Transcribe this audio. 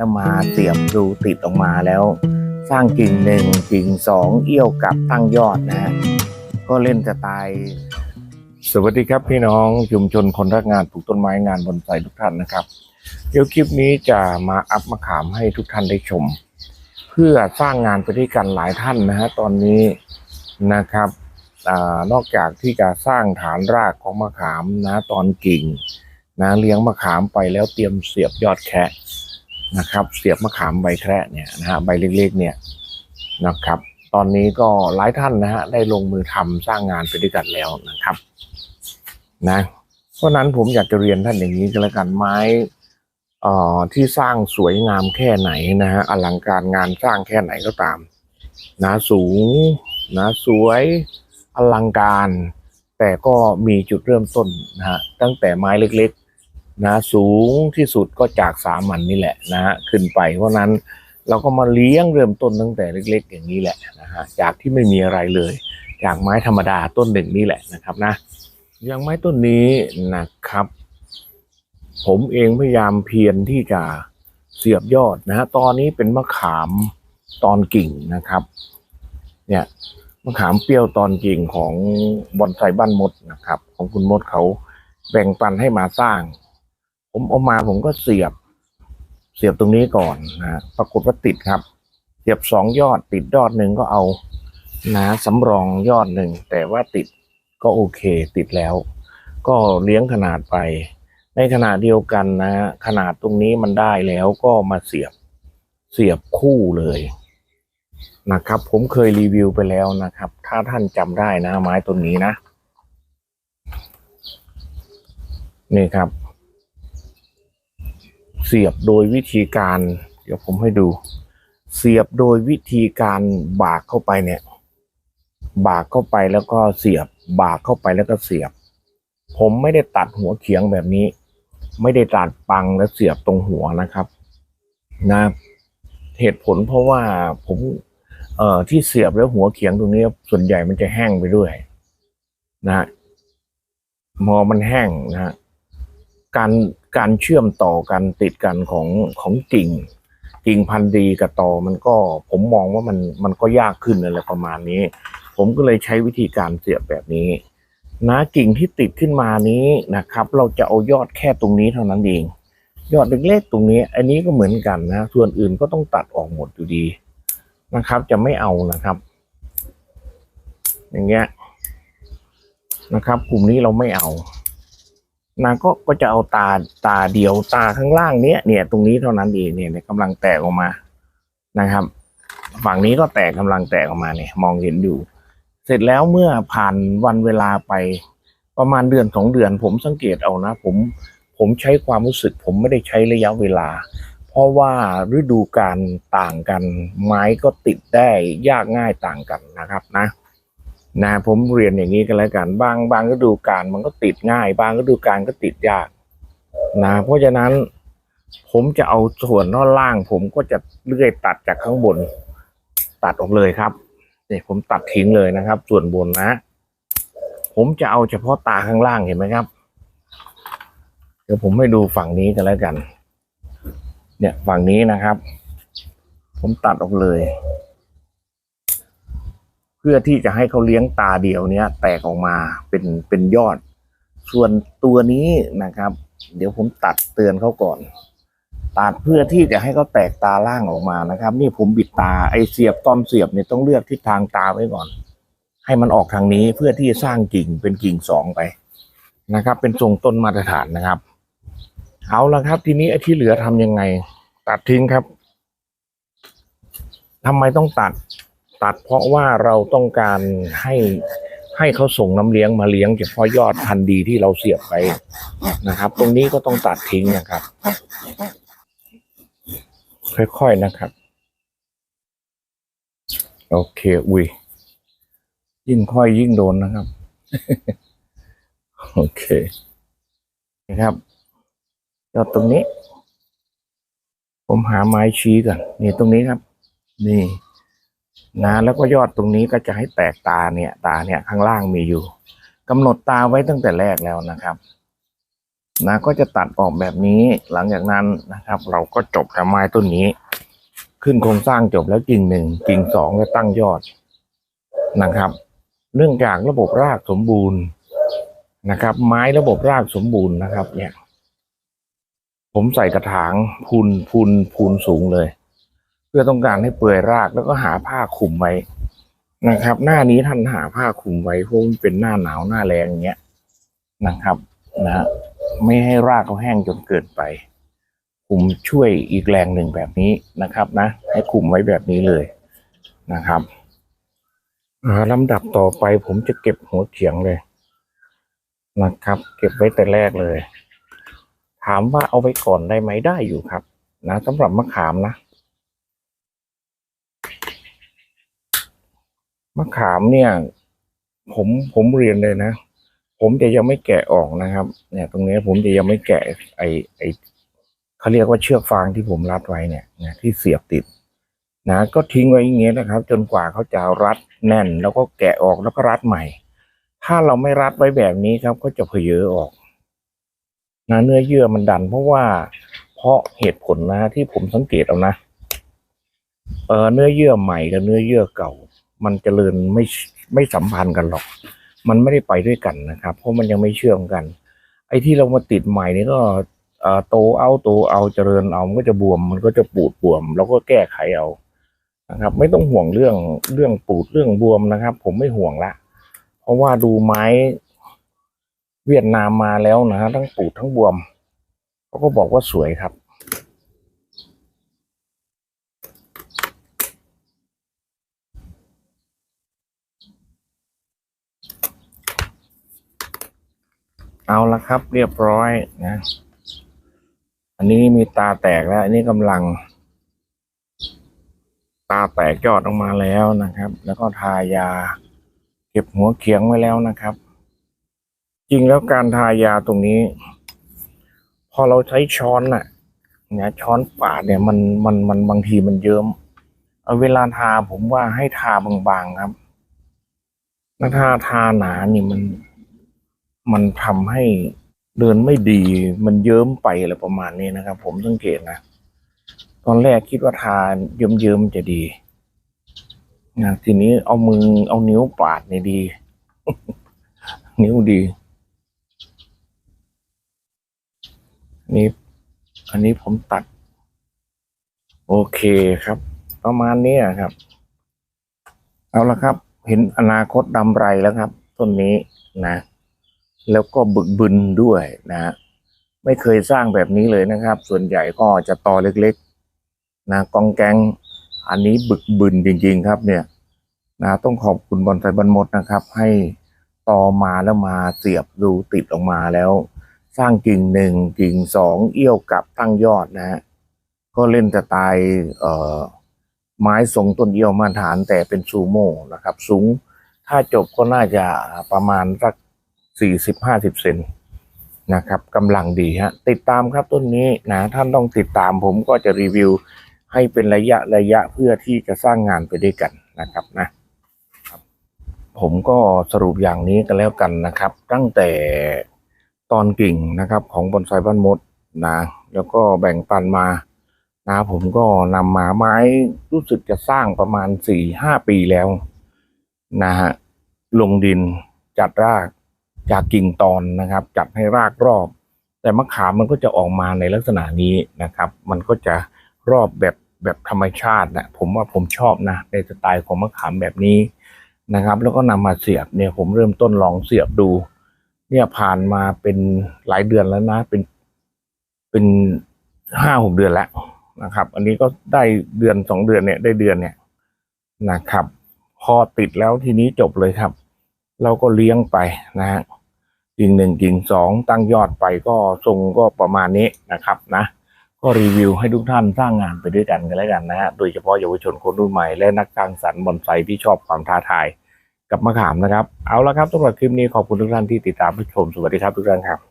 แล้วมาเสียบดูติดออกมาแล้ว สร้างกิ่งหนึ่งกิ่งสองเอี้ยวกับตั้งยอดนะฮะก็เล่นสไตล์สวัสดีครับพี่น้องชุมชนคนรักงานปลูกต้นไม้งานบอนไซทุกท่านนะครับ เดี๋ยวคลิปนี้จะมาอัพมะขามให้ทุกท่านได้ชม เพื่อสร้างงานไปด้วยกันหลายท่านนะฮะตอนนี้นะครับอนอกจากที่จะสร้างฐานรากของมะขามนะตอนกิ่งนะเลี้ยงมะขามไปแล้วเตรียมเสียบยอดแคะ นะครับ เสียบมะขามใบแคระเนี่ยนะฮะใบเล็กๆเนี่ยนะครับ ตอนนี้ก็หลายท่านนะฮะได้ลงมือทำสร้างงานไปด้วยกันแล้วนะครับนะเพราะฉะนั้นผมอยากจะเรียนท่านอย่างนี้ก็แล้วกันไม้เอ่อที่สร้างสวยงามแค่ไหนนะฮะอลังการงานสร้างแค่ไหนก็ตาม นะสูงนะสวยอลังการ แต่ก็มีจุดเริ่มต้นนะฮะตั้งแต่ไม้เล็กๆ นะสูงที่สุดก็จากสามัญนนี่แหละนะฮะขึ้นไป เพราะนั้นเราก็มาเลี้ยงเริ่มต้นตั้งแต่เล็ก ๆ อย่างนี้แหละนะฮะจากที่ไม่มีอะไรเลย จากไม้ธรรมดาต้นหนึ่งนี่แหละนะครับนะอย่างไม้ต้นนี้นะครับ ผมเองพยายามเพียรที่จะเสียบยอดนะฮะตอนนี้เป็นมะขามตอนกิ่งนะครับ เนี่ยมะขามเปรี้ยวตอนกิ่งของบอนไซบ้านมดนะครับ ของคุณมดเขาแบ่งปันให้มาสร้าง ผมเอามาผมก็เสียบ เสียบตรงนี้ก่อนนะปรากฏว่าติดครับ เสียบสองยอดติดยอดหนึ่งก็เอานะสำรองยอดหนึ่งแต่ว่าติดก็โอเคติดแล้ว ก็เลี้ยงขนาดไป ในขณะเดียวกันนะฮะขนาดตรงนี้มันได้แล้วก็มาเสียบเสียบคู่เลยนะครับ ผมเคยรีวิวไปแล้วนะครับ ถ้าท่านจำได้นะ ไม้ต้นนี้นะ นี่ครับ เสียบโดยวิธีการ เดี๋ยวผมให้ดู เสียบโดยวิธีการบากเข้าไปเนี่ย บากเข้าไปแล้วก็เสียบ บากเข้าไปแล้วก็เสียบ ผมไม่ได้ตัดหัวเขียงแบบนี้ ไม่ได้ตัดปังแล้วเสียบตรงหัวนะครับ นะเหตุผลเพราะว่าผมเอ่อที่เสียบแล้วหัวเขียงตรงนี้ส่วนใหญ่มันจะแห้งไปด้วย นะฮะพอมันแห้งนะฮะ การการเชื่อมต่อกันติดกันของของกิ่ง กิ่งพันธุ์ดีกับตอมันก็ผมมองว่ามันมันก็ยากขึ้นอะไรประมาณนี้ ผมก็เลยใช้วิธีการเสียบแบบนี้นะกิ่งที่ติดขึ้นมานี้นะครับ เราจะเอายอดแค่ตรงนี้เท่านั้นเอง ยอดเล็กๆตรงนี้ อันนี้ก็เหมือนกันนะส่วนอื่นก็ต้องตัดออกหมดอยู่ดีนะครับ จะไม่เอานะครับ อย่างเงี้ยนะครับ กลุ่มนี้เราไม่เอา นะก็ก็จะเอาตาตาเดียวตาข้างล่างเนี้ยเนี่ย ตรงนี้เท่านั้นเองเนี่ยกำลังแตกออกมานะครับ ฝั่งนี้ก็แตกกำลังแตกออกมาเนี่ย มองเห็นอยู่ เสร็จแล้วเมื่อผ่านวันเวลาไป ประมาณเดือนสองเดือน ผมสังเกตเอานะ ผมผมใช้ความรู้สึก ผมไม่ได้ใช้ระยะเวลา เพราะว่าฤดูการต่างกัน ไม้ก็ติดได้ยากง่ายต่างกันนะครับนะ นะผมเรียนอย่างนี้กันแล้วกันบางบางฤดูกาลมันก็ติดง่าย บางฤดูกาลก็ติดยากนะเพราะฉะนั้นผมจะเอาส่วนท่อนล่าง ผมก็จะเลื่อยตัดจากข้างบน ตัดออกเลยครับนี่ผมตัดทิ้งเลยนะครับ ส่วนบนนะ ผมจะเอาเฉพาะตาข้างล่างเห็นไหมครับ เดี๋ยวผมให้ดูฝั่งนี้กันแล้วกัน เนี่ยฝั่งนี้นะครับ ผมตัดออกเลย เพื่อที่จะให้เขาเลี้ยงตาเดียวเนี้ยแตกออกมาเป็นเป็นยอด ส่วนตัวนี้นะครับ เดี๋ยวผมตัดเตือนเขาก่อน ตัดเพื่อที่จะให้เขาแตกตาล่างออกมานะครับ นี่ผมบิดตาไอเสียบตอนเสียบเนี่ยต้องเลือกทิศทางตาไว้ก่อน ให้มันออกทางนี้เพื่อที่จะสร้างกิ่งเป็นกิ่งสองไปนะครับ เป็นทรงต้นมาตรฐานนะครับ เอาละครับ ทีนี้ไอ้ที่เหลือทำยังไง ตัดทิ้งครับทำไมต้องตัด ตัดเพราะว่าเราต้องการให้ให้เขาส่งน้ำเลี้ยงมาเลี้ยงเฉพาะยอดพันธุ์ดีที่เราเสียบไปนะครับ ตรงนี้ก็ต้องตัดทิ้งนะครับ ค่อยๆนะครับ โอเคอุ้ยยิ่งค่อยยิ่งโดนนะครับ โอเคนะครับยอดตรงนี้ ผมหาไม้ชี้ก่อนนี่ตรงนี้ครับ นี่ นะแล้วก็ยอดตรงนี้ก็จะให้แตกตาเนี่ย ตาเนี่ยข้างล่างมีอยู่กำหนดตาไว้ตั้งแต่แรกแล้วนะครับนะก็จะตัดออกแบบนี้หลังจากนั้นนะครับ เราก็จบกับไม้ต้นนี้ ขึ้นโครงสร้างจบแล้วกิ่งหนึ่งกิ่งสองและตั้งยอดนะครับ เนื่องจากระบบรากสมบูรณ์นะครับ ไม้ระบบรากสมบูรณ์นะครับ เนี่ย ผมใส่กระถางพูนพูนพูนสูงเลย เพื่อต้องการให้เปื่อยรากแล้วก็หาผ้าคลุมไว้นะครับ หน้านี้ท่านหาผ้าคลุมไว้เพราะมันเป็นหน้าหนาวหน้าแรงอย่างเงี้ยนะครับนะฮะไม่ให้รากเขาแห้งจนเกินไปผมช่วยอีกแรงหนึ่งแบบนี้นะครับนะ ให้คลุมไว้แบบนี้เลยนะครับลำดับต่อไปผมจะเก็บหัวเขียงเลยนะครับ เก็บไว้แต่แรกเลย ถามว่าเอาไว้ก่อนได้ไหมได้อยู่ครับ นะสำหรับมะขามนะ มะขามเนี่ย ผมผมเรียนเลยนะ ผมจะยังไม่แกะออกนะครับ เนี่ย ตรงนี้ผมจะยังไม่แกะ ไอไอเขาเรียกว่าเชือกฟางที่ผมรัดไว้เนี่ยนะที่เสียบติดนะก็ทิ้งไว้อย่างเงี้ยนะครับ จนกว่าเขาจะรัดแน่น แล้วก็แกะออกแล้วก็รัดใหม่ ถ้าเราไม่รัดไว้แบบนี้ครับ ก็จะเพเยอออกนะเนื้อเยื่อมันดัน เพราะว่าเพราะเหตุผลนะที่ผมสังเกตเอานะเออเนื้อเยื่อใหม่กับเนื้อเยื่อเก่า มันเจริญไม่ไม่สัมพันธ์กันหรอก มันไม่ได้ไปด้วยกันนะครับ เพราะมันยังไม่เชื่อมกัน ไอ้ที่เรามาติดใหม่นี่ก็โตเอาโตเอาเจริญเอามันก็จะบวม มันก็จะปูดบวม แล้วก็แก้ไขเอานะครับ ไม่ต้องห่วงเรื่องเรื่องปูดเรื่องบวมนะครับ ผมไม่ห่วงละ เพราะว่าดูไม้เวียดนามมาแล้วนะฮะทั้งปูดทั้งบวมเขาก็บอกว่าสวยครับ เอาละครับเรียบร้อยนะ อันนี้มีตาแตกแล้ว อันนี้กำลัง ตาแตกยอดออกมาแล้วนะครับ แล้วก็ทายา เก็บหัวเขียงไว้แล้วนะครับ จริงแล้วการทายาตรงนี้ พอเราใช้ช้อนน่ะเนี่ยช้อนปาดเนี่ยมันมันมันบางทีมันเยิ้มเอาเวลาทาผมว่าให้ทาบางๆครับถ้าทาทาหนานี่มัน มันทำให้เดินไม่ดี มันเยิ้มไปอะไรประมาณนี้นะครับ ผมสังเกตนะ ตอนแรกคิดว่าทาเยิ้มๆจะดีนะทีนี้เอามือเอานิ้วปาดเนี่ยดี นิ้วดี นี่อันนี้ผมตัด โอเคครับ ประมาณนี้ครับ เอาละครับ เห็นอนาคตดำไรแล้วครับ ต้นนี้นะ แล้วก็บึกบึนด้วยนะไม่เคยสร้างแบบนี้เลยนะครับ ส่วนใหญ่ก็จะตอเล็กๆนะกองแกงอันนี้บึกบึนจริงๆครับเนี่ยนะต้องขอบคุณบอลไซบันมดนะครับ ให้ตอมาแล้วมาเสียบดูติดออกมาแล้ว สร้างกิ่งหนึ่งกิ่งสองเอี้ยวกับตั้งยอดนะฮะก็เล่นสไตล์เอ่อไม้ทรงต้นเอี้ยวมาตรฐานแต่เป็นซูโม่นะครับ สูงถ้าจบก็น่าจะประมาณสัก สี่สิบห้าสิบเซนนะครับกำลังดีฮะติดตามครับต้นนี้นะท่านต้องติดตามผมก็จะรีวิวให้เป็นระยะระยะเพื่อที่จะสร้างงานไปด้วยกันนะครับนะผมก็สรุปอย่างนี้กันแล้วกันนะครับ ตั้งแต่ตอนกิ่งนะครับของบอนไซบ้านมดนะแล้วก็แบ่งปันมานะผมก็นำมาไม้รู้สึกจะสร้างประมาณสี่ห้าปีแล้วนะฮะลงดินจัดราก จากกิ่งตอนนะครับ จัดให้รากรอบ แต่มะขามมันก็จะออกมาในลักษณะนี้นะครับ มันก็จะรอบแบบแบบธรรมชาตินะผมว่าผมชอบนะในสไตล์ของมะขามแบบนี้นะครับ แล้วก็นำมาเสียบเนี่ยผมเริ่มต้นลองเสียบดู เนี่ยผ่านมาเป็นหลายเดือนแล้วนะ เป็นเป็นห้าหกเดือนแล้วนะครับ อันนี้ก็ได้เดือนสองเดือนเนี่ยได้เดือนเนี่ยนะครับ พอติดแล้วทีนี้จบเลยครับ เราก็เลี้ยงไปนะฮะ กิ่งหนึ่งกิ่งสองตั้งยอดไปก็ทรงก็ประมาณนี้นะครับนะก็รีวิวให้ทุกท่านสร้างงานไปด้วยกันกันแล้วกันนะฮะโดยเฉพาะเยาวชนคนรุ่นใหม่และนักสร้างสรรค์บอนไซที่ชอบความท้าทายกับมะขามนะครับ เอาละครับสำหรับคลิปนี้ขอบคุณทุกท่านที่ติดตามรับชมสวัสดีครับทุกท่านครับ